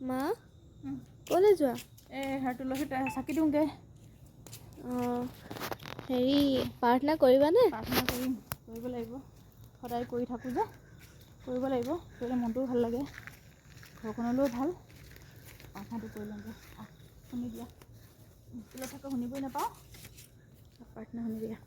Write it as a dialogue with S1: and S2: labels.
S1: মা? ক'লৈ যোৱা?
S2: এই হেৰি তুলসী চাকি দিওঁগৈ।
S1: অঁ হেৰি প্ৰাৰ্থনা কৰিবানে
S2: প্ৰাৰ্থনা কৰিম কৰিব লাগিব। সদায় কৰি থাকোঁ যে কৰিব লাগিব। কৰিলে মনটোও ভালো লাগে। ঘৰখনলৈও ভালো। প্ৰাৰ্থনাটো কৰি লমগৈ আহ শুনি দিয়া। স্কুলত থাকোঁ শুনিবই নাপাওঁ। প্ৰাৰ্থনা শুনি দিয়া।